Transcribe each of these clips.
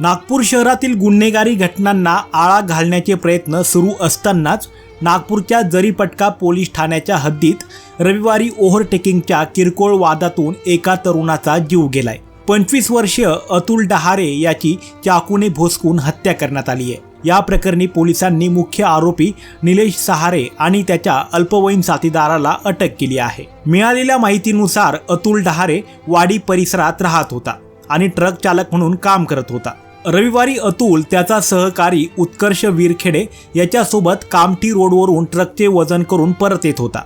नागपूर शहरातील गुन्हेगारी घटनांना आळा घालण्याचे प्रयत्न सुरू असतानाच नागपूरच्या जरीपटका पोलीस ठाण्याच्या हद्दीत रविवारी ओव्हरटेकिंगच्या किरकोळ वादातून एका तरुणाचा जीव गेलाय. पंचवीस वर्षीय अतुल डहारे याची चाकूने भोसकून हत्या करण्यात आली आहे. या प्रकरणी पोलिसांनी मुख्य आरोपी निलेश सहारे आणि त्याच्या अल्पवयीन साथीदाराला अटक केली आहे. मिळालेल्या माहितीनुसार अतुल डहारे वाडी परिसरात राहत होता आणि ट्रक चालक म्हणून काम करत होता. रविवारी अतुल त्याचा सहकारी उत्कर्ष वीरखेडे याच्यासोबत कामठी रोडवरून ट्रकचे वजन करून परत येत होता.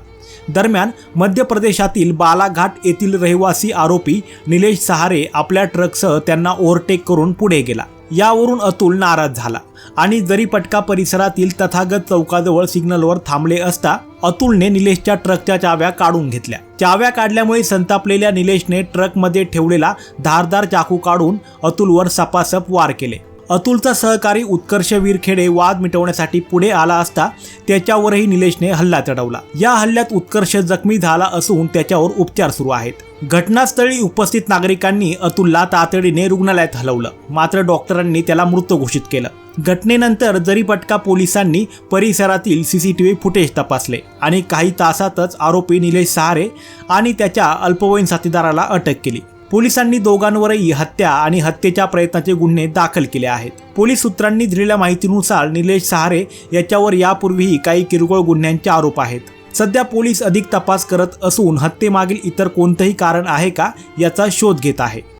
दरम्यान मध्य प्रदेशातील बालाघाट येथील रहिवासी आरोपी निलेश सहारे आपल्या ट्रकसह त्यांना ओव्हरटेक करून पुढे गेला. यावरून अतुल नाराज झाला. आणि जरी पटका परिसरातील तथागत चौकाजवळ सिग्नलवर थांबले असता अतुलने निलेशच्या ट्रकच्या चाव्या काढून घेतल्या. चाव्या काढल्यामुळे संतापलेल्या निलेशने ट्रकमध्ये ठेवलेला धारदार चाकू काढून अतुलवर सपासप वार केले. अतुलचा सहकारी उत्कर्ष वीरखेडे वाद मिटवण्यासाठी पुढे आला असता त्याच्यावरही निलेशने हल्ला चढवला. या हल्ल्यात उत्कर्ष जखमी झाला असून त्याच्यावर उपचार सुरू आहेत. घटनास्थळी उपस्थित नागरिकांनी अतुलला तातडीने रुग्णालयात हलवलं. मात्र डॉक्टरांनी त्याला मृत घोषित केलं. घटनेनंतर जरीपटका पोलिसांनी परिसरातील सीसीटीव्ही फुटेज तपासले आणि काही तासातच आरोपी निलेश सहारे आणि त्याच्या अल्पवयीन साथीदाराला अटक केली. पोलिसांनी दोघांवरही हत्या आणि हत्येच्या प्रयत्नाचे गुन्हे दाखल केले आहेत. पोलीस सूत्रांनी दिलेल्या माहितीनुसार निलेश सहारे याच्यावर यापूर्वीही काही किरकोळ गुन्ह्यांचे आरोप आहेत. सध्या पोलीस अधिक तपास करत असून हत्येमागील इतर कोणतंही कारण आहे का याचा शोध घेत आहे.